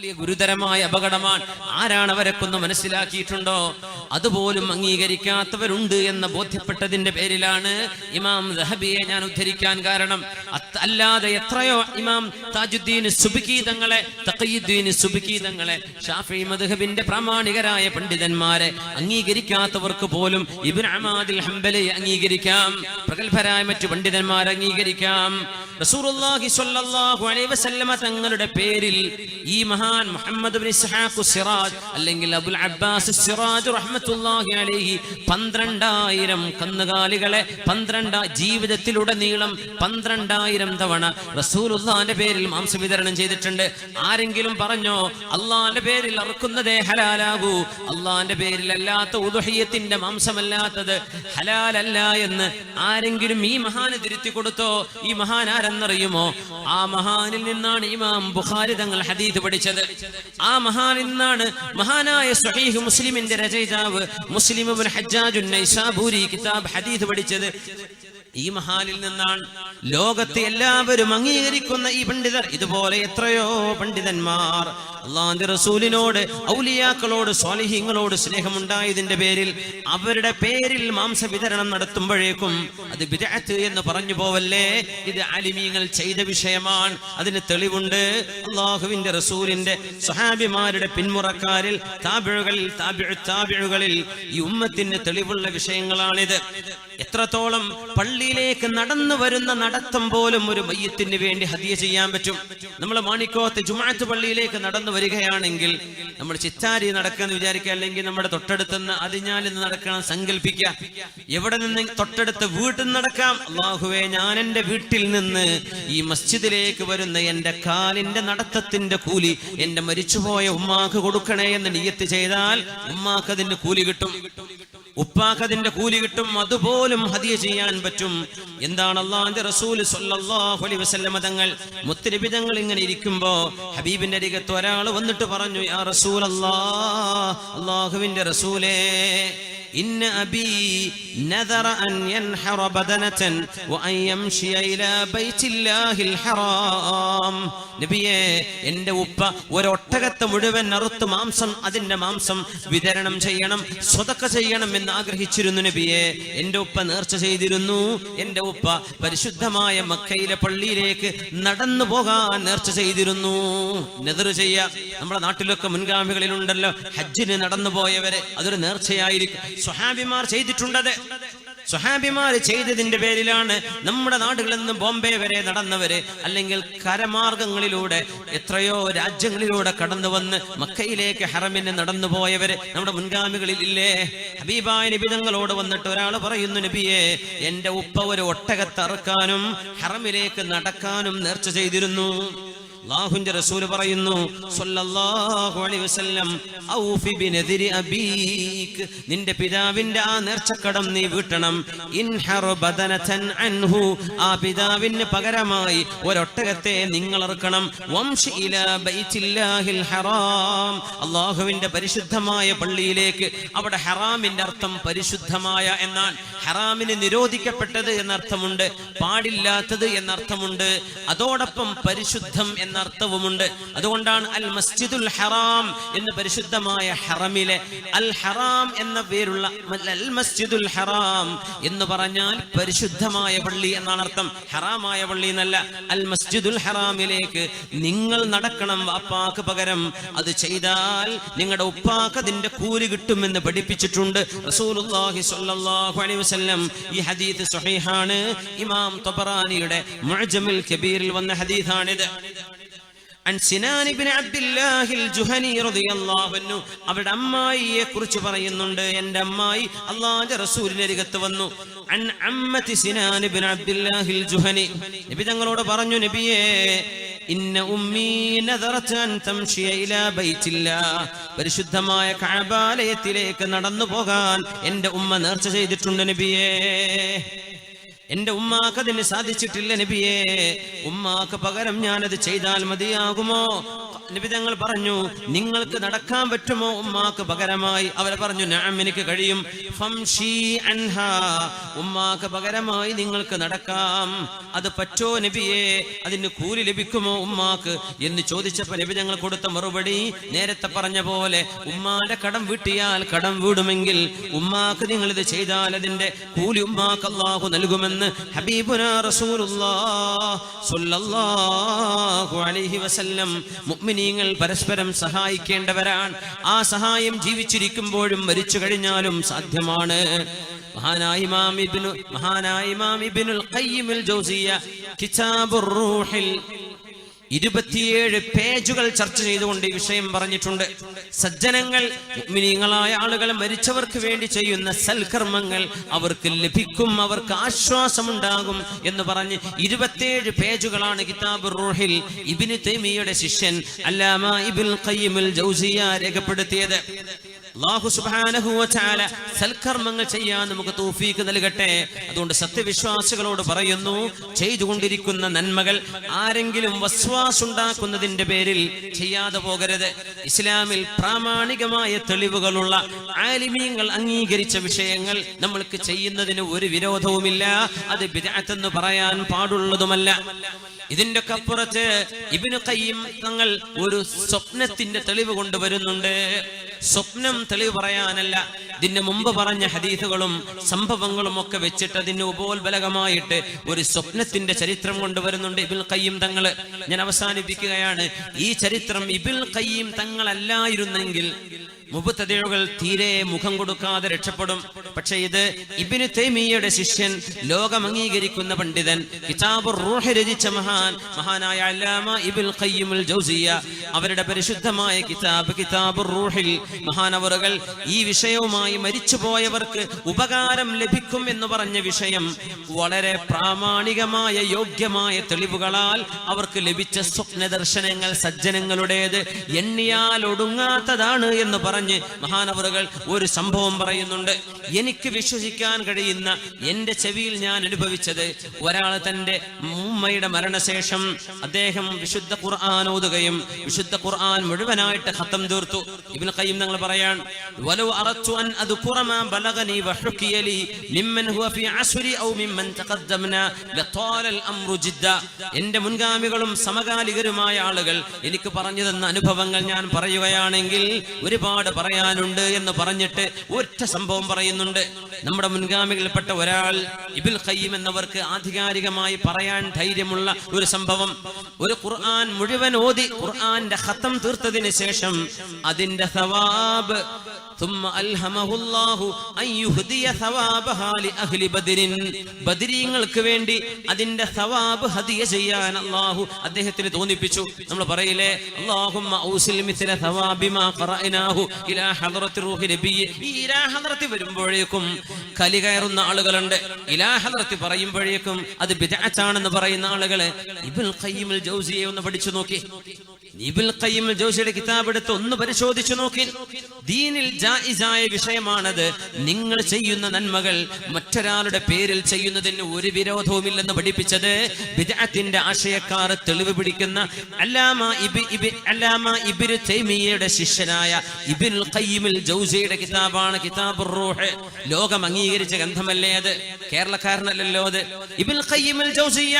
വലിയ ഗുരുതരമായ അപകടമാണ്. ആരാണ് അവരൊക്കെ മനസ്സിലാക്കിയിട്ടുണ്ടോ? അതുപോലും അംഗീകരിക്കാത്തവരുണ്ട് എന്ന് ബോധ്യപ്പെട്ടതിന്റെ പേരിലാണ് ഇമാം ദഹബിയെ ഞാൻ ഉദ്ധരിക്കാൻ കാരണം. അല്ലാതെ എത്രയോ ഇമാം താജുദ്ദീൻ സുബിക്കി തങ്ങളെ തഖീദ്ദീൻ സുബിക്കി തങ്ങളെ ഷാഫി മദ്ഹബിന്റെ പ്രാമാണികരായ പണ്ഡിതന്മാരെ അംഗീകരിക്കാത്തവർക്ക് പോലും ഇബിൻ അമാദിൽ ഹംബലെ അംഗീകരിക്കാം. പ്രഗത്ഭരായ മറ്റു പണ്ഡിതന്മാരെ അംഗീകരിക്കാം. റസൂലുള്ളാഹി സ്വല്ലല്ലാഹു അലൈഹി വസല്ലമ തങ്ങളുടെ പേരിൽ ഈ മഹാൻ മുഹമ്മദ് ബിൻ ഇസ്ഹാഖു സിറാജ് അല്ലെങ്കിൽ അബുൽ അബ്ബാസ് സിറാജ് റഹ്മത്തുള്ളാഹി അലൈഹി പന്ത്രണ്ടായിരം കന്നുകാലികളെ പന്ത്രണ്ട ജീവിതത്തിലുടനീളം പന്ത്രണ്ടായിരം തവണ റസൂലുള്ളാന്റെ പേരിൽ മാംസം വിതരണം ചെയ്തിട്ടുണ്ട്. ആരെങ്കിലും പറഞ്ഞോ അള്ളാന്റെ പേരിൽ അറുക്കുന്നതേ ഹലാലാകൂ. അള്ളാന്റെ പേരിൽ അല്ലാത്ത ഉദുഹയ്യത്തിന്റെ മാംസമല്ലാത്തത് ഹലാലല്ല എന്ന് ആരെങ്കിലും ഈ മഹാന് തിരുത്തി കൊടുത്തോ ഈ മഹാൻ ആരെന്നറിയുമോ? ആ മഹാനിൽ നിന്നാണ് ഇമാം ബുഖാരി തങ്ങൾ ഹദീദ് പഠിച്ചത്. ആ മഹാൻ ഇന്നാണ് മഹാനായ സഹീഹ് മുസ്ലിമിന്റെ രചയിതാവ് മുസ്ലിം ഹജ്ജാജുൻ നൈസാബൂരി കിതാബ് ഹദീദ് പഠിച്ചത്. ഈ മഹാലിൽ നിന്നാണ് ലോകത്തെ എല്ലാവരും അംഗീകരിക്കുന്ന ഈ പണ്ഡിതർ. ഇതുപോലെ എത്രയോ പണ്ഡിതന്മാർ. അള്ളാന്റെ റസൂലിനോട് ഔലിയാക്കളോട് സ്വാലിഹ്യങ്ങളോട് സ്നേഹമുണ്ടായതിന്റെ പേരിൽ അവരുടെ പേരിൽ മാംസ വിതരണം നടത്തുമ്പോഴേക്കും അത് വിദഗ്ധ എന്ന് പറഞ്ഞു പോവല്ലേ? ഇത് അലിമീങ്ങൾ ചെയ്ത വിഷയമാണ്. അതിന് തെളിവുണ്ട്. അള്ളാഹുവിന്റെ റസൂലിന്റെ സ്വഹാബിമാരുടെ പിന്മുറക്കാരിൽ താബിഴുകളിൽ താബിഴ് താബിഴുകളിൽ ഈ ഉമ്മത്തിന് തെളിവുള്ള വിഷയങ്ങളാണിത്. എത്രത്തോളം പള്ളിയിലേക്ക് നടന്നു വരുന്ന നടത്തം പോലും ഒരു മയ്യത്തിന് വേണ്ടി ഹദിയ ചെയ്യാൻ പറ്റും. നമ്മൾ മാണിക്കോത്ത് ജുമാഅത്ത് പള്ളിയിലേക്ക് നടന്നു വരികയാണെങ്കിൽ നമ്മൾ ചിത്താരി നടക്കാന്ന് വിചാരിക്കുക അല്ലെങ്കിൽ നമ്മുടെ തൊട്ടടുത്തുനിന്ന് അതിഞ്ഞാൽ നടക്കണം സങ്കല്പിക്കുക എവിടെ നിന്ന് തൊട്ടടുത്ത് വീട്ടിൽ നിന്ന് നടക്കാം? അള്ളാഹുവെ ഞാൻ എന്റെ വീട്ടിൽ നിന്ന് ഈ മസ്ജിദിലേക്ക് വരുന്ന എന്റെ കാലിന്റെ നടത്തത്തിന്റെ കൂലി എന്റെ മരിച്ചുപോയ ഉമ്മാക്ക് കൊടുക്കണേ എന്ന് നിയത്ത് ചെയ്താൽ ഉമ്മാക്ക് അതിന്റെ കൂലി കിട്ടും. ഉപ്പാക്ക് അതിന്റെ കൂലി കിട്ടും അതുപോലും ഹദിയ ചെയ്യാൻ പറ്റും. എന്താണ് അള്ളാന്റെ റസൂൽ സല്ലല്ലാഹു അലൈഹി വസല്ലമ തങ്ങൾ ഇങ്ങനെ ഇരിക്കുമ്പോ ഹബീബിന്റെ അരികത്ത് ഒരാൾ വന്നിട്ട് പറഞ്ഞു യാ റസൂൽ അള്ളാഹുവിന്റെ റസൂലേ إن أبي نذر أن ينحر بدنة وأن يمشي إلى بيت الله الحرام നബിയെ എന്റെ ഉപ്പ ഒരൊട്ടകത്തെ മുഴുവൻ അറുത്ത് മാംസം അതിന്റെ മാംസം വിതരണം ചെയ്യണം സ്വതക്ക ചെയ്യണം എന്ന് ആഗ്രഹിച്ചിരുന്നു നബിയെ എന്റെ ഉപ്പ നേർച്ച ചെയ്തിരുന്നു എന്റെ ഉപ്പ പരിശുദ്ധമായ മക്കയിലെ പള്ളിയിലേക്ക് നടന്നു പോകാൻ നേർച്ച ചെയ്തിരുന്നു നെതിർ ചെയ്യ നമ്മുടെ നാട്ടിലൊക്കെ മുൻഗാമികളിലുണ്ടല്ലോ ഹജ്ജിന് നടന്നു പോയവരെ അതൊരു നേർച്ചയായിരിക്കും സ്വഹാബിമാർ ചെയ്തിട്ടുണ്ടത്. സ്വഹാബിമാർ ചെയ്തതിന്റെ പേരിലാണ് നമ്മുടെ നാടുകളിൽ നിന്ന് ബോംബെ വരെ നടന്നവര് അല്ലെങ്കിൽ കരമാർഗങ്ങളിലൂടെ എത്രയോ രാജ്യങ്ങളിലൂടെ കടന്നു വന്ന് മക്കയിലേക്ക് ഹറമിന് നടന്നു പോയവര് നമ്മുടെ മുൻഗാമികളിൽ ഇല്ലേ? ഹബീബായ നിബിതങ്ങളോട് വന്നിട്ട് ഒരാൾ പറയുന്നു നബിയെ എന്റെ ഉപ്പ ഒരു ഒട്ടകത്തറക്കാനും ഹറമിലേക്ക് നടക്കാനും നേർച്ച ചെയ്തിരുന്നു. അല്ലാഹുവിന്റെ റസൂൽ പറയുന്നു സ്വല്ലല്ലാഹു അലൈഹി വസല്ലം ഔഫി ബിനദിരി അബീക് നിന്റെ പിതാവിന്റെ ആ നേർച്ചക്കടം നീ വീട്ടണം. ഇൻഹർ ബദനതൻ അൻഹു ആ പിതാവിന് പകരമായി ഒരൊട്ടകത്തെ നിങ്ങൾ ഇറക്കണം വംശ ഇലാ ബൈത്തില്ലാഹിൽ ഹറാം. അല്ലാഹുവിന്റെ പരിശുദ്ധമായ പള്ളിയിലേക്ക് അവിടെ ഹറാമിന്റെ അർത്ഥം പരിശുദ്ധമായ എന്നാൽ ഹറാമിന് നിരോധിക്കപ്പെട്ടത് എന്നർത്ഥമുണ്ട് പാടില്ലാത്തത് എന്നർത്ഥമുണ്ട്. അതോടൊപ്പം പരിശുദ്ധം എന്നർത്ഥവുമുണ്ട്. അതുകൊണ്ടാണ് അൽ മസ്ജിദുൽ ഹറാം എന്ന് പരിശുദ്ധമായ ഹറമിലെ അൽ ഹറാം എന്ന പേരുള്ള അൽ മസ്ജിദുൽ ഹറാം എന്ന് പറഞ്ഞാൽ പരിശുദ്ധമായ പള്ളി എന്നാണ് അർത്ഥം. ഹറാമായ പള്ളി എന്നല്ല അൽ മസ്ജിദുൽ ഹറാമിലേക്ക് നിങ്ങൾ നടക്കണം വാപ്പാക്ക് പകരം. അത് ചെയ്താൽ നിങ്ങളുടെ ഉപ്പാക്ക് അതിന്റെ കൂലി കിട്ടുമെന്ന് പഠിപ്പിച്ചിട്ടുണ്ട് റസൂലുള്ളാഹി സ്വല്ലല്ലാഹു അലൈഹി വസല്ലം. ഈ ഹദീസ് സ്വഹീഹാണ് ഇമാം തബറാനിയുടെ മുഅ്ജമുൽ കബീറിൽ വന്ന ഹദീസാണിത്. അവരുടെ അമ്മായിയെ കുറിച്ച് പറയുന്നുണ്ട്. എന്റെ അമ്മായി അള്ളാന്റെ റസൂലിന്റെ അരികത്ത് വന്നു. നബി പറഞ്ഞു നബിയേ പരിശുദ്ധമായ കാബാലയത്തിലേക്ക് നടന്നു പോകാൻ എന്റെ ഉമ്മ നേർച്ച ചെയ്തിട്ടുണ്ട് നബിയേ. എന്റെ ഉമ്മാക്ക് അതിന് സാധിച്ചിട്ടില്ല നബിയേ. ഉമ്മാക്ക് പകരം ഞാനത് ചെയ്താൽ മതിയാകുമോ? നിബിതങ്ങൾ പറഞ്ഞു നിങ്ങൾക്ക് നടക്കാൻ പറ്റുമോ? ഉമ്മാക്ക് പകരമായി. അവർ പറഞ്ഞു ഞാൻ എനിക്ക് കഴിയും. ഉമ്മാക്ക് പകരമായി നിങ്ങൾക്ക് നടക്കാം. അത് പറ്റോ നബിയെ? അതിന് കൂലി ലഭിക്കുമോ ഉമ്മാക്ക്? എന്ന് ചോദിച്ചപ്പോ നബി കൊടുത്ത മറുപടി നേരത്തെ പറഞ്ഞ പോലെ ഉമ്മാന്റെ കടം വീട്ടിയാൽ കടം വീടുമെങ്കിൽ ഉമ്മാക്ക് നിങ്ങൾ ഇത് ചെയ്താൽ അതിന്റെ കൂലി ഉമ്മാക്ക് അള്ളാഹു നൽകുമെന്ന് ഹബീബുന റസൂലുള്ളാഹി വസല്ലം മുഅ്മിനീങ്ങൾ പരസ്പരം സഹായിക്കേണ്ടവരാണ്. ആ സഹായം ജീവിച്ചിരിക്കുമ്പോഴും മരിച്ചു കഴിഞ്ഞാലും സാധ്യമാണ്. മഹാനായ ഇമാം ഇബ്നു മഹാനായ ഇമാം ഇബ്നുൽ ഖയ്യിമുൽ ജൗസിയ കിതാബുർ റൂഹിൽ ഇരുപത്തിയേഴ് പേജുകൾ ചർച്ച ചെയ്തുകൊണ്ട് ഈ വിഷയം പറഞ്ഞിട്ടുണ്ട്. സജ്ജനങ്ങൾ മിനിങ്ങളായ ആളുകൾ മരിച്ചവർക്ക് വേണ്ടി ചെയ്യുന്ന സൽക്കർമ്മങ്ങൾ അവർക്ക് ലഭിക്കും അവർക്ക് ആശ്വാസമുണ്ടാകും എന്ന് പറഞ്ഞ് ഇരുപത്തിയേഴ് പേജുകളാണ് കിതാബ് റൂഹിൽ ഇബിന് തൈമിയുടെ ശിഷ്യൻ അല്ലാമ ഇബിൽ ഖയ്യിമുൽ ജൗസിയ രേഖപ്പെടുത്തിയത്. അള്ളാഹു തആല സൽക്കർമ്മങ്ങൾ ചെയ്യാൻ നമുക്ക് തൂഫീക്ക് നൽകട്ടെ. അതുകൊണ്ട് സത്യവിശ്വാസികളോട് പറയുന്നു ചെയ്തുകൊണ്ടിരിക്കുന്ന നന്മകൾ ആരെങ്കിലും വസ്വാസ് ഉണ്ടാക്കുന്നതിന്റെ പേരിൽ ചെയ്യാതെ പോകരുത്. ഇസ്ലാമിൽ പ്രാമാണികമായ തെളിവുകളുള്ള ആലിമീങ്ങൾ അംഗീകരിച്ച വിഷയങ്ങൾ നമ്മൾക്ക് ചെയ്യുന്നതിന് ഒരു വിരോധവുമില്ല. അത് വിദഗ്ധെന്ന് പറയാൻ പാടുള്ളതുമല്ല. ഇതിന്റെ അപ്പുറത്ത് ഇബിന് കയ്യും തങ്ങൾ ഒരു സ്വപ്നത്തിന്റെ തെളിവ് കൊണ്ടുവരുന്നുണ്ട്. സ്വപ്നം തെളിവ് പറയാനല്ല. ഇതിന് മുമ്പ് പറഞ്ഞ ഹദീസുകളും സംഭവങ്ങളും ഒക്കെ വെച്ചിട്ട് അതിന് ഉപോത്ബലകമായിട്ട് ഒരു സ്വപ്നത്തിന്റെ ചരിത്രം കൊണ്ടുവരുന്നുണ്ട് ഇബിൽ കയ്യും തങ്ങൾ. ഞാൻ അവസാനിപ്പിക്കുകയാണ്. ഈ ചരിത്രം ഇബിൽ കയ്യും തങ്ങളല്ലായിരുന്നെങ്കിൽ മുപ്പത്തതിഴുകൾ തീരെ മുഖം കൊടുക്കാതെ രക്ഷപ്പെടും. പക്ഷെ ഇത് ഇബിന് തൈമിയയുടെ ശിഷ്യൻ ലോകം അംഗീകരിക്കുന്ന പണ്ഡിതൻ കിതാബുർ റൂഹ് രചിച്ച മഹാൻ മഹാനായ അല്ലാമ ഇബിൽ ഖയ്യിമുൽ ജൗസിയ. അവരുടെ പരിശുദ്ധമായ കിതാബ് കിതാബുർ റൂഹിൽ മഹാനവറുകൾ ഈ വിഷയവുമായി മരിച്ചുപോയവർക്ക് ഉപകാരം ലഭിക്കും എന്ന് പറഞ്ഞ വിഷയം വളരെ പ്രാമാണികമായ യോഗ്യമായ തെളിവുകളാൽ അവർക്ക് ലഭിച്ച സ്വപ്ന ദർശനങ്ങൾ സജ്ജനങ്ങളുടേത് എണ്ണിയാൽ ഒടുങ്ങാത്തതാണ് എന്ന് പറഞ്ഞ് മഹാനവറുകൾ ഒരു സംഭവം പറയുന്നുണ്ട്. എനിക്ക് വിശ്വസിക്കാൻ കഴിയുന്ന എന്റെ ചെവിയിൽ ഞാൻ അനുഭവിച്ചത് ഒരാൾ തന്റെ ഉമ്മയുടെ മരണശേഷം അദ്ദേഹം വിശുദ്ധ ഖുർആൻ ഓതുകയും വിശുദ്ധ ഖുർആൻ മുഴുവനായിട്ട് ഹത്തം തീർത്തു. ഇബ്നു ഖയ്യിം ഞങ്ങൾ പറയാൻ അറത്തു അൻ ഹുവ ഫി ഔ അംറു ജിദ്ദ. എന്റെ മുൻഗാമികളും സമകാലികരുമായ ആളുകൾ എനിക്ക് പറഞ്ഞു തന്ന അനുഭവങ്ങൾ ഞാൻ പറയുകയാണെങ്കിൽ ഒരുപാട് പറയാനുണ്ട് എന്ന് പറഞ്ഞിട്ട് ഒറ്റ സംഭവം പറയുന്നുണ്ട്. നമ്മുടെ മുൻഗാമികളിൽപ്പെട്ട ഒരാൾ ഇബിൽ ഖയ്യിം എന്നവർക്ക് ആധികാരികമായി പറയാൻ ധൈര്യമുള്ള ഒരു സംഭവം. ഒരു ഖുർആൻ മുഴുവൻ ഓതി ഖുർആന്റെ ഖത്തം തീർത്തതിന് ശേഷം അതിന്റെ സവാബ് ബദിരീങ്ങൾക്ക് വേണ്ടി അതിന്റെ സവാബ് ഹദിയ ചെയ്യാൻ അള്ളാഹു അദ്ദേഹത്തിന് തോന്നിപ്പിച്ചു. നമ്മൾ പറയില്ലേ? അള്ളാഹുറത്തി വരുമ്പോഴേക്കും കലി കയറുന്ന ആളുകളുണ്ട്. ഇലാഹദർത്തി പറയുമ്പോഴേക്കും അത് ബിദാച്ചാണെന്ന് പറയുന്ന ആളുകളെ ഇബുൽ ഖയ്യിമുൽ ജൗസിയെ ഒന്ന് പഠിച്ചു നോക്കി. ജോഷിയുടെ കിതാബ് എടുത്ത് ഒന്ന് പരിശോധിച്ചു നോക്കി. ദീനിൽ ജായിസായ വിഷയമാണത്. നിങ്ങൾ ചെയ്യുന്ന നന്മകൾ മറ്റൊരാളുടെ പേരിൽ ചെയ്യുന്നതിന് ഒരു വിരോധവുമില്ലെന്ന് പഠിപ്പിച്ചത് ബിദ്അത്തിന്റെ ആശയക്കാർ തെളിവ് പിടിക്കുന്ന അല്ലാമ ഇബി ഇബി അല്ലാമ ഇബ്നു തൈമിയയുടെ ശിഷ്യനായ ഇബിൻ ഖയ്യിമുൽ ജൗസിയുടെ കിതാബാണ് കിതാബുർ റൂഹ് ലോകം അംഗീകരിച്ച ഗ്രന്ഥമല്ലേ അത്? കേരളക്കാരനല്ലല്ലോ അത്. ഇബ്നുൽ ഖയ്യിമുൽ ജൗസിയ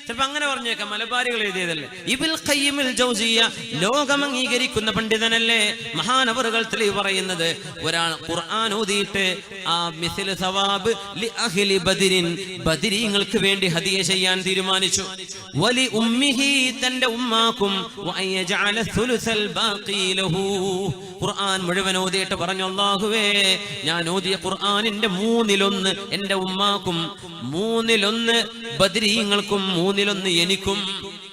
ചിലപ്പോ അങ്ങനെ പറഞ്ഞേക്കാം മലബാരികൾ എഴുതിയതല്ലേ? ഇബിൽ ഖയ്യിമുൽ ജൗസിയ ലോകം അംഗീകരിക്കുന്ന പണ്ഡിതനല്ലേ? മഹാനവറുകൾ തെളിവ് പറയുന്നത് ഒരാൾ ഖുർആൻ ഓതിയിട്ട് ആ മിസിൽ സവാബ് ലി അഹ്ലി ബദിരിൻ ബദിരീങ്ങൾക്ക് വേണ്ടി ഹദിയ ചെയ്യാൻ തീരുമാനിച്ചു. വലി ഉമ്മിഹി തന്റെ ഉമ്മാക്കും ഖുർആൻ മുഴുവൻ ഓതിയിട്ട് പറഞ്ഞു അല്ലാഹുവേ ഞാൻ ഓതിയ ഖുർആനിന്റെ മൂന്നിലൊന്ന് എന്റെ ഉമ്മാക്കും മൂന്നിലൊന്ന് ബദരീങ്ങൾക്കും മൂന്നിലൊന്ന് എനിക്കും.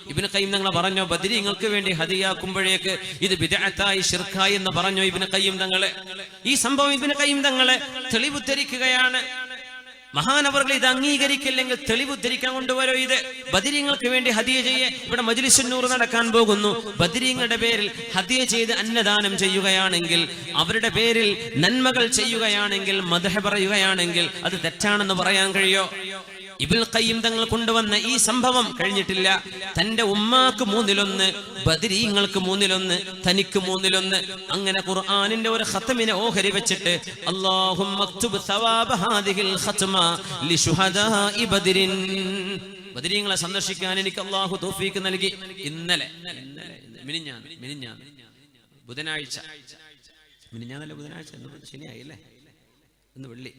ഇബിന് കയ്യം തങ്ങൾ പറഞ്ഞു ബദരീങ്ങൾക്ക് വേണ്ടി ഹതിയാക്കുമ്പോഴേക്ക് ഇത് വിദഗ്ധായി ഷിർക്കായി എന്ന് പറഞ്ഞു ഇബിന് കയ്യം തങ്ങളെ? ഈ സംഭവം ഇബിന് കയ്യം തങ്ങളെ തെളിവുദ്ധരിക്കുകയാണ്. മഹാനവറുകൾ ഇത് അംഗീകരിക്കില്ലെങ്കിൽ തെളിവുദ്ധരിക്കാൻ കൊണ്ടുവരോ ഇത്? ബദിരിങ്ങൾക്ക് വേണ്ടി ഹദിയ ചെയ്യേ. ഇവിടെ മജ്ലിസുന്നൂർ നടക്കാൻ പോകുന്നു. ബദിരിങ്ങളുടെ പേരിൽ ഹദിയ ചെയ്ത് അന്നദാനം ചെയ്യുകയാണെങ്കിൽ അവരുടെ പേരിൽ നന്മകൾ ചെയ്യുകയാണെങ്കിൽ മദഹ പറയുകയാണെങ്കിൽ അത് തെറ്റാണെന്ന് പറയാൻ കഴിയോ? ഇബിൽ ഖയ്യിം തങ്ങൾ കൊണ്ടുവന്ന ഈ സംഭവം കഴിഞ്ഞിട്ടില്ല. തന്റെ ഉമ്മാക്ക് മൂന്നിലൊന്ന് ബദരീങ്ങൾക്ക് മൂന്നിലൊന്ന് തനിക്ക് മൂന്നിലൊന്ന്. അങ്ങനെ ഖുർആാനിന്റെ ഒരു ഖത്തമിനെ ഓഹരി വെച്ചിട്ട് അള്ളാഹും ബദരീങ്ങളെ സന്ദർശിക്കാൻ എനിക്ക് അള്ളാഹു തോഫീക്ക് നൽകി. ഇന്നലെ ബുധനാഴ്ച. മിനിഞ്ഞാന്നല്ല ബുധനാഴ്ച? ശനിയായി അല്ലേ? ഇന്ന് വെള്ളി.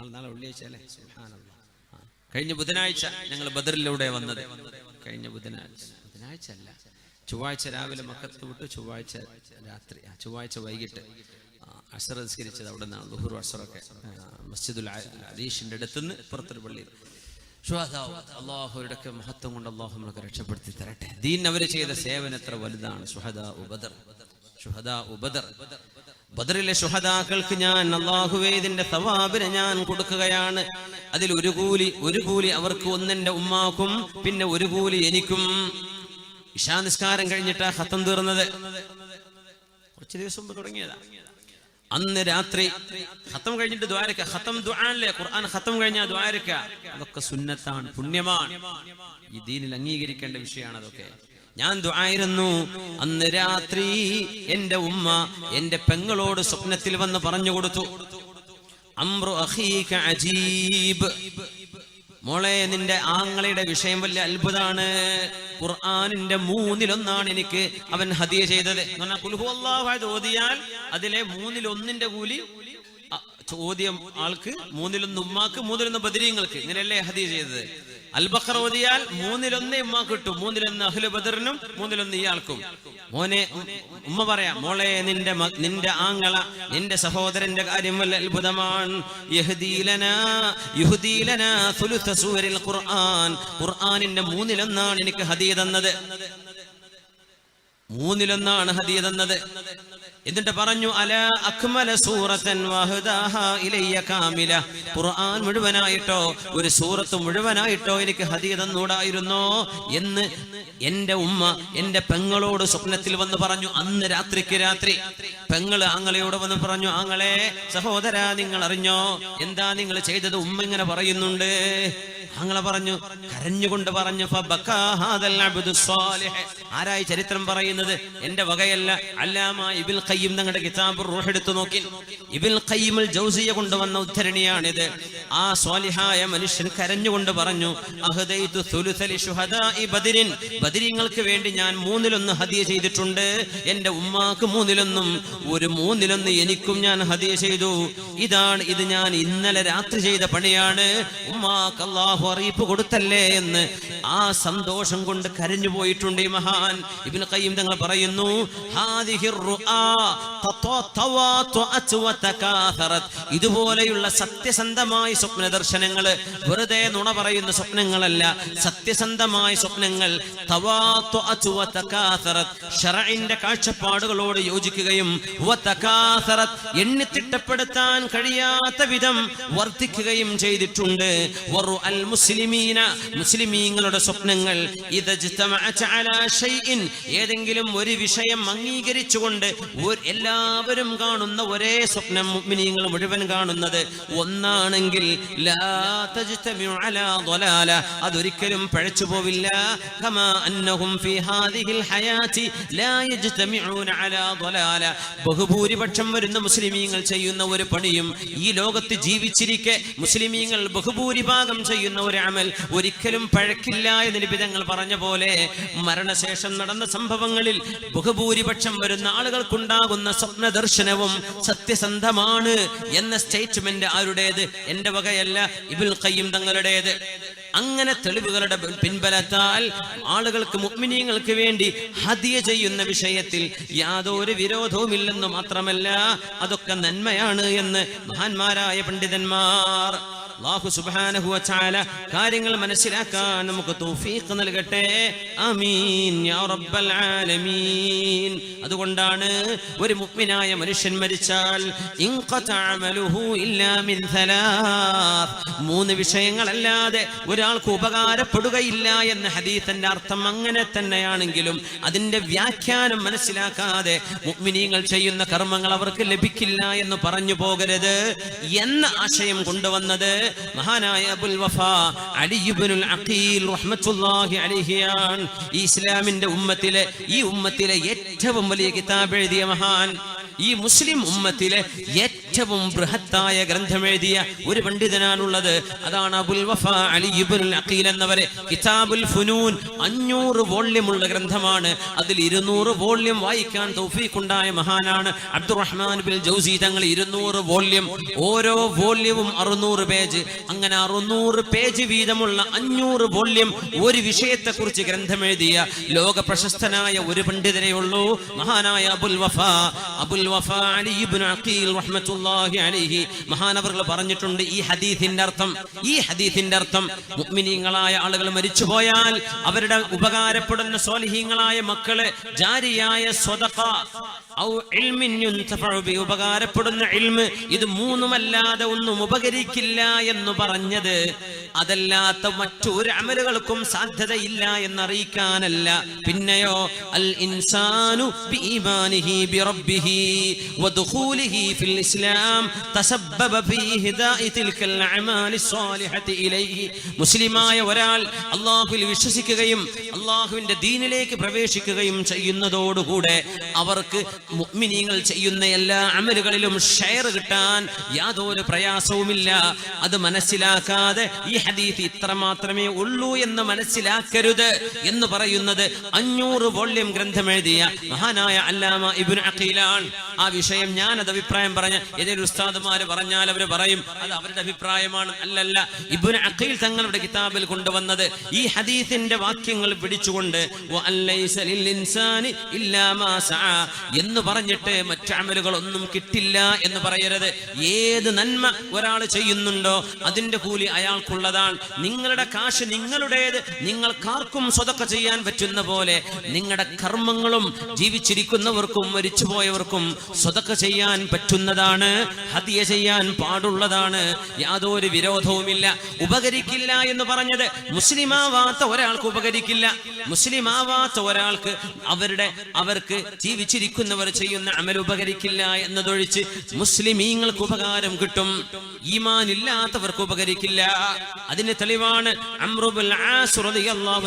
നാളെ വെള്ളിയാഴ്ച അല്ലേ. കഴിഞ്ഞ ബുധനാഴ്ച ഞങ്ങൾ ബദറിലൂടെ വന്നത്. കഴിഞ്ഞ ബുധനാഴ്ച. ബുധനാഴ്ച അല്ല. ചൊവ്വാഴ്ച രാവിലെ മക്കത്ത് വിട്ട് ചൊവ്വാഴ്ച രാത്രി ചൊവ്വാഴ്ച വൈകിട്ട് അസർ അവിടെ നിന്നാണ് ലുഹുർ അസറൊക്കെ മസ്ജിദുൽ അദീഷിന്റെ അടുത്തുനിന്ന് പുറത്തൊരു പള്ളിയിൽ അള്ളാഹുരുടെയൊക്കെ മഹത്വം കൊണ്ട് അള്ളാഹു നമുക്ക് രക്ഷപ്പെടുത്തി തരട്ടെ. ദീൻ അവർ ചെയ്ത സേവനം എത്ര വലുതാണ്. സുഹദാ ഉബദർ സുഹദാ ഉബദർ ബദറിലെ ശുഹദാക്കൾക്ക് ഞാൻ അള്ളാഹുവേദിന്റെ സവാബിനെ ഞാൻ കൊടുക്കുകയാണ്. അതിൽ ഒരു കൂലി ഒരു കൂലി അവർക്ക് ഒന്നെന്റെ ഉമ്മാക്കും പിന്നെ ഒരു കൂലി എനിക്കും. ഇഷാനിസ്കാരം കഴിഞ്ഞിട്ടാ ഹത്തം തീർന്നത്. കുറച്ച് ദിവസം മുമ്പ് തുടങ്ങിയതാ. അന്ന് രാത്രി ഹത്തം കഴിഞ്ഞിട്ട് ദ്വാരക്ക ഹത്തം ദ്വാനല്ലേ? ഖുർആൻ ഹത്തം കഴിഞ്ഞാൽ ദ്വാരക്ക. അതൊക്കെ സുന്നത്താണ് പുണ്യമാണ്. ഈ ദീനിൽ അംഗീകരിക്കേണ്ട വിഷയമാണ് അതൊക്കെ. ഞാൻ ദുആയിരുന്നു. അന്ന് രാത്രി എന്റെ ഉമ്മ എന്റെ പെങ്ങളോട് സ്വപ്നത്തിൽ വന്ന് പറഞ്ഞു കൊടുത്തു. അംറു അഖീക അജീബ്. മോളെ നിന്റെ ആങ്ങളയുടെ വിഷയം വലിയ അത്ഭുതാണ് ഖുർആനിന്റെ മൂന്നിലൊന്നാണ് എനിക്ക് അവൻ ഹദിയ ചെയ്തത്. കുൽഹു അതിലെ മൂന്നിലൊന്നിന്റെ കൂലി ചോദ്യം ആൾക്ക് മൂന്നിലൊന്ന് ഉമ്മാക്ക് മൂന്നിലൊന്ന് ബദരീങ്ങൾക്ക്. ഇങ്ങനെയല്ലേ ഹദിയ ചെയ്തത്? അൽബഖർ ഓതിയാൽ മൂന്നിലൊന്ന് ഉമ്മ കിട്ടും. മൂന്നിലൊന്ന് അഹ്ലു ബദറിനും മൂന്നിലൊന്ന് ഇയാൾക്കും. മോനെ ഉമ്മ പറയാം മോളെ നിന്റെ നിന്റെ ആങ്ങള നിന്റെ സഹോദരന്റെ കാര്യം വല്ല അത്ഭുതമാണ്. ഖുർആൻ. ഖുർആനിന്റെ മൂന്നിലൊന്നാണ് എനിക്ക് ഹദിയ തന്നത്. മൂന്നിലൊന്നാണ് ഹദിയ തന്നത്. എന്നിട്ട് പറഞ്ഞു അല അക്മല സൂറത്തൻ ഇലയ്യ കാമില. ഖുർആൻ മുഴുവനായിട്ടോ ഒരു സൂറത്ത് മുഴുവനായിട്ടോ എനിക്ക് ഹദിയ തന്നൂടായിരുന്നോ എന്ന് എന്റെ ഉമ്മ എന്റെ പെങ്ങളോട് സ്വപ്നത്തിൽ വന്ന് പറഞ്ഞു അന്ന് രാത്രിക്ക് രാത്രി. പെങ്ങൾ ആങ്ങളയോട് വന്ന് പറഞ്ഞു ആങ്ങളെ സഹോദര നിങ്ങൾ അറിഞ്ഞോ എന്താ നിങ്ങൾ ചെയ്തത്? ഉമ്മ ഇങ്ങനെ പറയുന്നുണ്ട്. ആങ്ങളെ പറഞ്ഞു കരഞ്ഞുകൊണ്ട് പറഞ്ഞു. ആരായി ചരിത്രം പറയുന്നത്? എന്റെ വകയല്ല. അല്ലാമ ഇബിൽ ഖയ്യിം തങ്ങളുടെ കിതാബ് റൂഹ് നോക്കി. ഇബിൽ ഖയ്യിമുൽ ജൗസിയ കൊണ്ടുവന്ന ഉദ്ധരണിയാണിത്. ആ സ്വാലിഹായ മനുഷ്യൻ കരഞ്ഞുകൊണ്ട് പറഞ്ഞു അഹദൈതു ബദരിൻ. ബദരിങ്ങൾക്ക് വേണ്ടി ഞാൻ മൂന്നിലൊന്ന് ഹദിയ ചെയ്തിട്ടുണ്ട്. എന്റെ ഉമ്മാക്ക് മൂന്നിലൊന്നും ഒരു മൂന്നിലൊന്ന് എനിക്കും ഞാൻ ഹദിയ ചെയ്തു. ഇതാണ് ഇത് ഞാൻ ഇന്നലെ രാത്രി ചെയ്ത പണിയാണ്. ഉമ്മാക്ക് അറിയിപ്പ് കൊടുത്തല്ലേ എന്ന് ആ സന്തോഷം കൊണ്ട് കരഞ്ഞു പോയിട്ടുണ്ട് ഈ മഹാൻ ഇബിന് കയ്യും തങ്ങൾ പറയുന്നു. ഇതുപോലെയുള്ള സത്യസന്ധമായ സ്വപ്ന ദർശനങ്ങൾ വെറുതെ നുണ പറയുന്ന സ്വപ്നങ്ങളല്ല സത്യസന്ധമായ സ്വപ്നങ്ങൾ കാഴ്ചപ്പാടുകളോട് യോജിക്കുകയും. എണ്ണിത്തിട്ടപ്പെടുത്താൻ കഴിയാത്ത വിധം വർദ്ധിക്കുകയും ചെയ്തിട്ടുണ്ട് മുസ്ലിമീന മുസ്ലിമീങ്ങളുടെ സ്വപ്നങ്ങൾ. ഏതെങ്കിലും ഒരു വിഷയം അംഗീകരിച്ചുകൊണ്ട് എല്ലാവരും കാണുന്ന ഒരേ സ്വപ്നം മുഗ്മിനീങ്ങൾ മുഴുവൻ കാണുന്നത്. ഒന്നാണെങ്കിൽ അതൊരിക്കലും പഴച്ചു പോവില്ല. ബഹുഭൂരിപക്ഷം വരുന്ന മുസ്ലിമീങ്ങൾ ചെയ്യുന്ന ഒരു പണിയും ഈ ലോകത്ത് ജീവിച്ചിരിക്കെ മുസ്ലിമീങ്ങൾ ബഹുഭൂരിഭാഗം ചെയ്യുന്ന ഒരു അമൽ ഒരിക്കലും പഴക്കില്ല എന്ന് നിബിധങ്ങൾ പറഞ്ഞ പോലെ മരണശേഷം നടന്ന സംഭവങ്ങളിൽ ബഹുഭൂരിപക്ഷം വരുന്ന ആളുകൾക്കുണ്ടാകുന്ന സ്വപ്ന ദർശനവും സത്യസന്ധമാണ് എന്ന സ്റ്റേറ്റ്മെന്റ് ആരുടേത്? എന്റെ വകയല്ല ഇബുൽ കയ്യും തങ്ങളുടേത്. അങ്ങനെ തെളിവുകളുടെ പിൻബലത്താൽ ആളുകൾക്ക് മുഗ്മിനീയങ്ങൾക്ക് വേണ്ടി ഹതിയ ചെയ്യുന്ന വിഷയത്തിൽ യാതൊരു വിരോധവുമില്ലെന്ന് മാത്രമല്ല അതൊക്കെ നന്മയാണ് എന്ന് മഹാന്മാരായ പണ്ഡിതന്മാർ അല്ലാഹു സുബ്ഹാനഹു വതആല കാര്യങ്ങൾ മനസ്സിലാക്കാൻ നമുക്ക് തൗഫീഖ് നൽകട്ടെ. ആമീൻ യാ റബ്ബൽ ആലമീൻ. അതുകൊണ്ടാണ് ഒരു മുഗ്മിനായ മനുഷ്യൻ മരിച്ചാൽ ഇല്ലാ മിൻ. മൂന്ന് വിഷയങ്ങളല്ലാതെ ഒരാൾക്ക് ഉപകാരപ്പെടുകയില്ല എന്ന ഹദീസിന്റെ അർത്ഥം അങ്ങനെ തന്നെയാണെങ്കിലും അതിന്റെ വ്യാഖ്യാനം മനസ്സിലാക്കാതെ മുഗ്മിനീങ്ങൾ ചെയ്യുന്ന കർമ്മങ്ങൾ അവർക്ക് ലഭിക്കില്ല എന്ന് പറഞ്ഞു പോകരുത്. എന്ന ആശയം കൊണ്ടുവന്നത് മഹാനായ അബുൽ വഫ അലിയുബിനുൽ അഖീൽ റഹ്മത്തുള്ളാഹി അലൈഹിയാണ് ഈ ഇസ്ലാമിന്റെ ഉമ്മത്തിലെ ഈ ഉമ്മത്തിലെ ഏറ്റവും വലിയ കിതാബ് എഴുതിയ മഹാൻ ഈ മുസ്ലിം ഉമ്മത്തിലെ ഏറ്റവും ബൃഹത്തായ ഗ്രന്ഥം എഴുതിയ ഒരു പണ്ഡിതനാണുള്ളത്. അതാണ് അബുൽ വഫ അലിബുൽ അഖീൽ എന്നവരെ. കിതാബുൽ ഫുനൂൻ അഞ്ഞൂറ് വോള്യമുള്ള ഗ്രന്ഥമാണ്. അതിൽ ഇരുന്നൂറ് വോള്യം വായിക്കാൻ തൗഫീഖുണ്ടായ മഹാനാണ് അബ്ദുറഹ്മാൻ ബിൽ ജൗസി. തങ്ങൾ ഇരുന്നൂറ് വോള്യം ഓരോ വോള്യവും അറുന്നൂറ് പേജ്. അങ്ങനെ അറുന്നൂറ് പേജ് വീതമുള്ള അഞ്ഞൂറ് വോള്യം ഒരു വിഷയത്തെക്കുറിച്ച് ഗ്രന്ഥമെഴുതിയ ലോക പ്രശസ്തനായ ഒരു പണ്ഡിതനെയുള്ളൂ മഹാനായ അബുൽ വഫ. അബുൽ വഫ അലി ഇബ്നു അഖീൽ അലൈഹി മഹാനവറുകൾ പറഞ്ഞിട്ടുണ്ട് ഈ ഹദീസിന്റെ അർത്ഥം. ഈ ഹദീസിന്റെ അർത്ഥം മുഅ്മിനീങ്ങളായ ആളുകൾ മരിച്ചുപോയാൽ അവരുടെ ഉപകാരപ്പെടുന്ന സ്വാലിഹീങ്ങളായ മക്കൾ ജാരിയായ സ്വതഖ ഔ ഇൽമിൻ ബി ഉപകാരപ്പെടുന്ന ഇൽമ് ഇത് മൂന്നുമല്ലാതെ ഒന്നും ഉപകരിക്കില്ല എന്ന് പറഞ്ഞത് അതല്ലാത്ത മറ്റൊരു അമലുകൾക്കും സാധ്യതയില്ല എന്നറിയിക്കാനല്ല. പിന്നെയോ അൽ ഇൻസാനു ബിഈമാനിഹി ബിറബ്ബിഹി വദുഖൂലിഹി ഫിൽ ഇസ്ലാം തസബ്ബബ ഫീ ഹിദായി തിൽക്കൽ അഅമാലി സ്വാലിഹത്തി ഇലൈഹി മുസ്ലിമായ ഒരാൾ അള്ളാഹുവിൽ വിശ്വസിക്കുകയും അള്ളാഹുവിന്റെ ദീനിലേക്ക് പ്രവേശിക്കുകയും ചെയ്യുന്നതോടുകൂടെ അവർക്ക് മുഅ്മിനീങ്ങൾ ചെയ്യുന്ന എല്ലാ അമലുകളിലും ഷെയർ കിട്ടാൻ യാതൊരു പ്രയാസവുമില്ല. അത് മനസ്സിലാക്കാതെ ഈ ഹദീസ് ഇത്ര മാത്രമേ ഉള്ളൂ എന്ന് മനസ്സിലാക്കരുത് എന്ന് പറയുന്നത് അഞ്ഞൂറ് വോള്യം ഗ്രന്ഥം എഴുതിയ മഹാനായ അല്ലാമ ഇബ്നു അഖീലാണ്. ആ വിഷയം ഞാൻ അത് അഭിപ്രായം പറഞ്ഞ ഏതൊരു ഉസ്താദുമാര് പറഞ്ഞാൽ അവർ പറയും അത് അവരുടെ അഭിപ്രായമാണ്. അല്ലല്ല ഇബുൻ അഖീൽ തങ്ങളുടെ കിതാബിൽ കൊണ്ടുവന്നത് ഈ ഹദീസിന്റെ വാക്യങ്ങൾ പിടിച്ചുകൊണ്ട് എന്ന് പറഞ്ഞിട്ട് മറ്റു അമലുകൾ ഒന്നും കിട്ടില്ല എന്ന് പറയരുത്. ഏത് നന്മ ഒരാൾ ചെയ്യുന്നുണ്ടോ അതിന്റെ കൂലി അയാൾക്കുള്ളതാണ്. നിങ്ങളുടെ കാശ് നിങ്ങളുടേത്. നിങ്ങൾക്കാർക്കും സ്വതക്ക ചെയ്യാൻ പറ്റുന്ന പോലെ നിങ്ങളുടെ കർമ്മങ്ങളും ജീവിച്ചിരിക്കുന്നവർക്കും മരിച്ചുപോയവർക്കും സ്വതക്ക ചെയ്യാൻ പറ്റുന്നതാണ്. ഹതിയ ചെയ്യാൻ പാടുള്ളതാണ്. യാതൊരു വിരോധവുമില്ല. ഉപകരിക്കില്ല എന്ന് പറഞ്ഞത് മുസ്ലിമാവാത്ത ഒരാൾക്ക് ഉപകരിക്കില്ല. മുസ്ലിമാവാത്ത ഒരാൾക്ക് അവരുടെ അവർക്ക് ജീവിച്ചിരിക്കുന്നവർ ചെയ്യുന്ന അമൽ ഉപകരിക്കില്ല എന്നതൊഴിച്ച് മുസ്ലിമീങ്ങൾക്ക് ഉപകാരം കിട്ടും. ഈമാൻ ഇല്ലാത്തവർക്ക് ഉപകരിക്കില്ല. അതിന് തെളിവാണ് അമ്രുബുൽ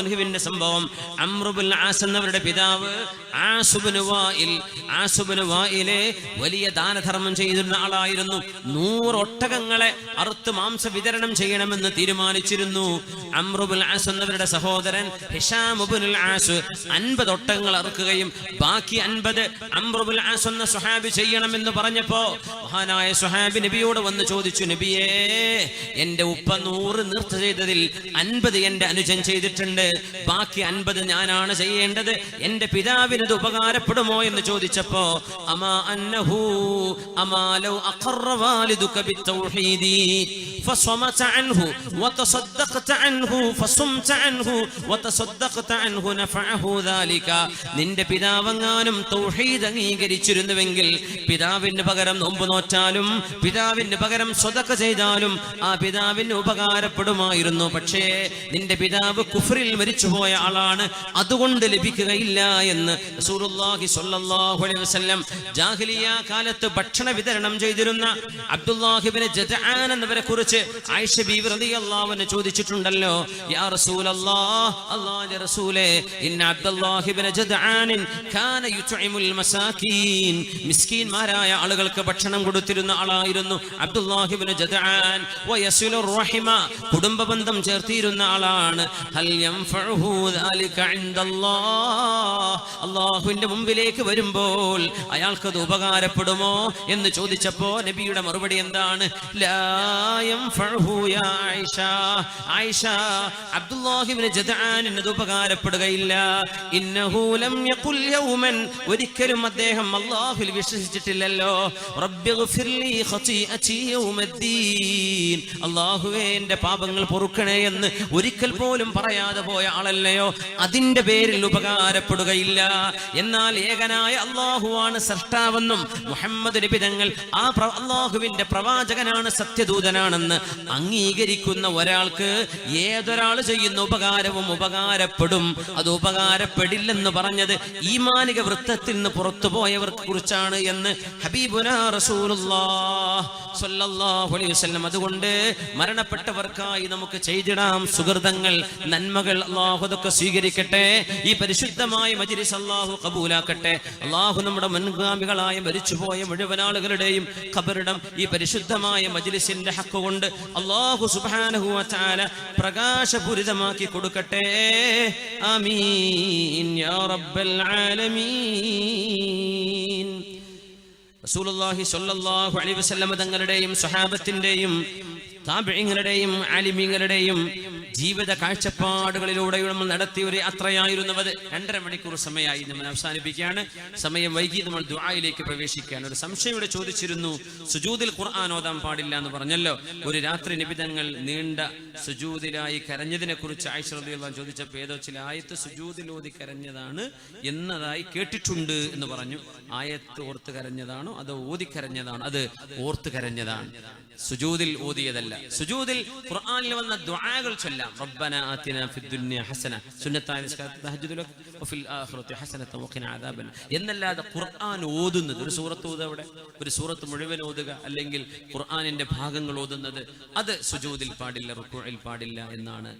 അൻഹുവിന്റെ സംഭവം. അമ്രുബുൽ ആസ് എന്നവരുടെ പിതാവ് ആസുബിന് വായിൽ ആസുബിന് വായിലെ വലിയ ദാനധർമ്മം ചെയ്തിരുന്ന ആളായിരുന്നു നൂറ് ഒട്ടകങ്ങളെ അറുത്ത് മാംസ വിതരണം ചെയ്യണമെന്ന് തീരുമാനിച്ചിരുന്നു. അമ്രുബുൽ ആസ് എന്നവരുടെ സഹോദരൻ ഹിഷാം ഇബ്നുൽ ആസ് അൻപത് ഒട്ടകങ്ങൾ അറുക്കുകയും ബാക്കി അൻപത് അമ്രുബുൽ ആസ് എന്ന സുഹാബി ചെയ്യണമെന്ന് പറഞ്ഞപ്പോ മഹാനായ സുഹാബി നബിയോട് വന്ന് ചോദിച്ചു നബിയേ എന്റെ ഉപ്പ നൂറ് നിർത്ത ചെയ്തതിൽ അൻപത് എന്റെ അനുജൻ ചെയ്തിട്ടുണ്ട്. ബാക്കി അൻപത് ഞാനാണ് ചെയ്യേണ്ടത്. എന്റെ പിതാവിന് ഇത് ഉപകാരപ്പെടുമോ? എന്ന് ചോദിച്ചപ്പോ അമാ അന്നഹു അമാ ലൗ അഖറ വാലിദുക ബിത്തൗഹീദി فصمت عنه وتصدقت عنه فصمت عنه وتصدقت عنه نفعه ذلك നിന്റെ പിതാവെങ്ങാനും തൗഹീദ് അംഗീകരിച്ചിരുന്നുവെങ്കിൽ പിതാവിന് പകരം നോമ്പ് നോറ്റാലും പിതാവിന് പകരം സ്വതക്ക ചെയ്താലും ആ പിതാവിന് ഉപകാരപ്പെടുമായിരുന്നു പക്ഷേ നിന്റെ പിതാവ് കുഫറിൽ മരിച്ചുപോയ ആളാണ് അതുകൊണ്ട് ലഭിക്കുകയില്ല എന്ന് റസൂലുള്ളാഹി സ്വല്ലല്ലാഹു അലൈഹി വസല്ലം ജാഹിലിയ കാലത്ത് ഭക്ഷണ വിതരണം ചെയ്തിരുന്ന അബ്ദുല്ലാഹിബിന് ജദ്ആൻ എന്നവരെ കുറിച്ച് ആയിഷ ബീവി റളിയല്ലാഹു അൻഹ ചോദിച്ചിട്ടുണ്ടല്ലോ യാ റസൂലല്ലാഹ് അല്ലാഹുവിന്റെ റസൂലേ ഇന്ന അബ്ദുല്ലാഹിബിന് ജദ്ആൻ കാന യുത്ഇമുൽ മസാകീൻ. മിസ്കീൻമാരായ ആളുകൾക്ക് ഭക്ഷണം കൊടുത്തിരുന്ന ആളായിരുന്നു അബ്ദുല്ലാഹിബിന് വ വയസിലുർ റഹിമ കുടുംബ ബന്ധം ചേർത്തിരുന്ന ആളാണ്. ഹൽ യൻഫഉഹു ദാലിക ഇൻദല്ലാഹ്. അല്ലാഹുവിന്റെ മുമ്പിലേക്ക് വരുമ്പോൾ അയാൾക്കത് ഉപകാരപ്പെടുമോ എന്ന് ചോദിച്ചു ചോദിച്ചപ്പോ നബിയുടെ മറുപടി എന്താണ്? ഉപകാരപ്പെടുകയില്ല. ഒരിക്കലും അദ്ദേഹം അള്ളാഹുൽ വിശ്വസിച്ചിട്ടില്ലല്ലോ. അല്ലാഹുവേ എന്റെ പാപങ്ങൾ പൊറുക്കണേ എന്ന് ഒരിക്കൽ പോലും പറയാതെ പോയ ആളല്ലയോ? അതിന്റെ പേരിൽ ഉപകാരപ്പെടുകയില്ല. എന്നാൽ ഏകനായ അള്ളാഹുവാണ് സൃഷ്ടാവെന്നും മുഹമ്മദ് നബി തങ്ങൾ ആ അള്ളാഹുവിന്റെ പ്രവാചകനാണ് സത്യദൂതനാണെന്ന് അംഗീകരിക്കുന്ന ഒരാൾക്ക് ഏതൊരാൾ ചെയ്യുന്ന ഉപകാരവും ഉപകാരപ്പെടും. അത് ഉപകാരപ്പെടില്ലെന്ന് പറഞ്ഞത് ഈ മാനിക വൃത്തത്തിൽ നിന്ന് പുറത്തു പോയവർക്ക് കുറിച്ചാണ് എന്ന് ഹബീബുന അതുകൊണ്ട് മരണപ്പെട്ടവർക്കായി നമുക്ക് ചെയ്തിടാം സുഹൃതങ്ങൾ നന്മകൾ. അള്ളാഹു അതൊക്കെ സ്വീകരിക്കട്ടെ. ഈ പരിശുദ്ധമായ മജിരിസ് അള്ളാഹു കബൂലാക്കട്ടെ. അള്ളാഹു നമ്മുടെ മുൻഗാമികളായ മരിച്ചുപോയ മുഴുവൻ ആളുകളുടെയും ഖബറിടം ഈ പരിശുദ്ധമായ മജിലിസിന്റെ ഹക്ക് കൊണ്ട് അള്ളാഹു സുബ്ഹാനഹു വതആല പ്രകാശപൂരിതമാക്കി കൊടുക്കട്ടെ. ആമീൻ. യാ റബ്ബൽ ആലമീൻ. റസൂലുള്ളാഹി സ്വല്ലല്ലാഹു അലൈഹി വസല്ലം തങ്ങളുടെയും സ്വഹാബത്തിന്റെയും താബിഈങ്ങളുടെയും ആലിമീങ്ങളുടെയും ജീവിത കാഴ്ചപ്പാടുകളിലൂടെ നമ്മൾ നടത്തിയ ഒരു യാത്രയായിരുന്നത് രണ്ടര മണിക്കൂർ സമയമായി നമ്മൾ അവസാനിപ്പിക്കുകയാണ്. സമയം വൈകി നമ്മൾ ദുആയിലേക്ക് പ്രവേശിക്കാൻ ഒരു സംശയം ഇവിടെ ചോദിച്ചിരുന്നു സുജൂദിൽ ഖുർആൻ ഓതാൻ പാടില്ല എന്ന് പറഞ്ഞല്ലോ. ഒരു രാത്രി നിബിധങ്ങൾ നീണ്ട സുജൂദിലായി കരഞ്ഞതിനെ കുറിച്ച് ആയിഷ റളിയല്ലാഹു ചോദിച്ചപ്പോൾ ഏതോ ചില ആയത്ത് സുജൂതിലോതി കരഞ്ഞതാണ് എന്നതായി കേട്ടിട്ടുണ്ട് എന്ന് പറഞ്ഞു. ആയത്ത് ഓർത്ത് കരഞ്ഞതാണോ? അതോ ഓതി കരഞ്ഞതാണോ? അത് ഓർത്ത് കരഞ്ഞതാണ്. സുജൂതിൽ ഓതിയതല്ല. സുജൂതിൽ ഖുർആനിൽ വന്ന ദുആകൾ ചൊല്ലാം. റബ്ബന ആതിന ഫിദ് ദുനിയ ഹസന. സുന്നത്തായ നിസ്കാരത്തിൽ തഹജ്ജുദുൽ ഫിൽ വഫിൽ ആഖിറതി ഹസനത വഖിന അദാബൻ എന്നല്ലാതെ ഖുർആൻ ഓതുന്നത് ഒരു സൂറത്ത് ഓതുക അവിടെ. ഒരു സൂറത്ത് മുഴുവൻ ഓതുക. അല്ലെങ്കിൽ ഖുർആനിന്റെ ഭാഗങ്ങൾ ഓതുന്നത്. അത് സുജൂതിൽ പാടില്ല റുക്കൂഇൽ പാടില്ല എന്നാണ്